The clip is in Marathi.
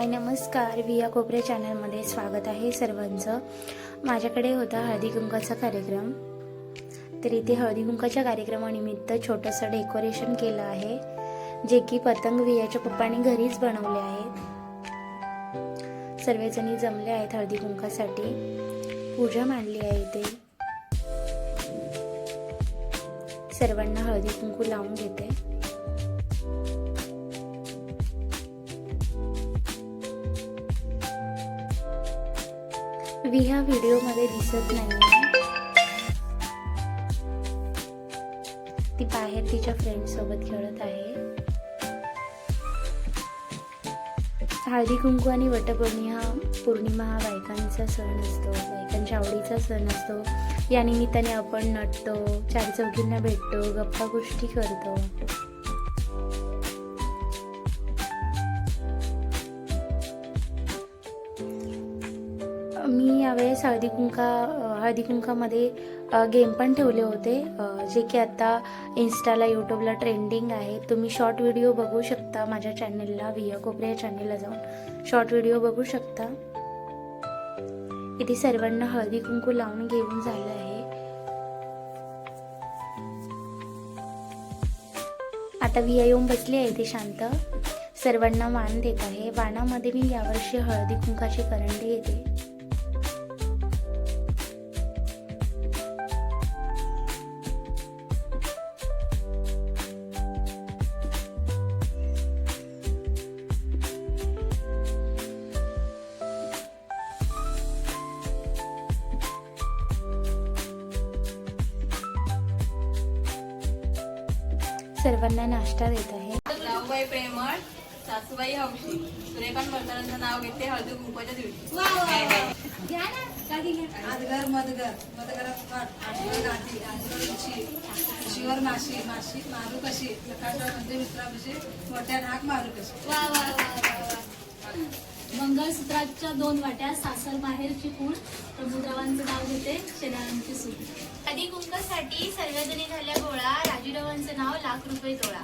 हाय नमस्कार. विया कोपरे चॅनलमध्ये स्वागत आहे सर्वांचं. माझ्याकडे होता हळदी कुंकाचा कार्यक्रम. तर इथे हळदी कुंकाच्या कार्यक्रमानिमित्त छोटंसं डेकोरेशन केलं आहे जे की पतंग वियाच्या पप्पांनी घरीच बनवले आहेत सर्वजणी जमले आहेत हळदी कुंकासाठी पूजा मांडली आहे इथे. सर्वांना हळदी कुंकू लावून घेते. विहा व्हिडिओमध्ये दिसत नाही ती बाहेर तिच्या फ्रेंडसोबत खेळत आहे. हळदी कुंकू आणि वटपौर्णिमा पौर्णिमा हा बायकांचा सण असतो बायकांच्या आवडीचा सण असतो. या निमित्ताने आपण नटतो चार चौघींना भेटतो गप्पा गोष्टी करतो. मी यावेळेस हळदी कुंका हळदी कुंकामध्ये गेम पण ठेवले होते जे की आता इन्स्टाला यूट्यूबला ट्रेंडिंग आहे. तुम्ही शॉर्ट व्हिडिओ बघू शकता माझ्या चॅनलला विया कोपऱ्या चॅनेलला चॅनलला जाऊन. शॉर्ट व्हिडिओ बघू शकता. इथे सर्वांना हळदी कुंकू लावून घेऊन झालं आहे. आता विया येऊन बसली आहे इथे शांत. सर्वांना वाण देत आहे. वाणामध्ये मी यावर्षी हळदी कुंकाची करंडी येते सर्वांना नाश्ता देत आहे. नावबाई प्रेमळ सासूबाई हौशी. सुरेखान वर्तनांचं नाव घेते हळदी कुंकवाच्या दिवशी. आदगर मदगर. मदगरात पाठ आठवड गाठी उशी उशीवर माशी. माशी मारू कशी म्हणजे मित्रापाशी मोठ्या नाक मारू कशी वा वा वा वा वा. मंगळसूत्राच्या दोन वाट्या सासर बाहेरची कूड प्रभुद्रवांचं नाव घेते शेणारांची सूट हळदी कुंकासाठी सर्वजणी झाल्या गोळा राजूरावांचं नाव लाख रुपये तोळा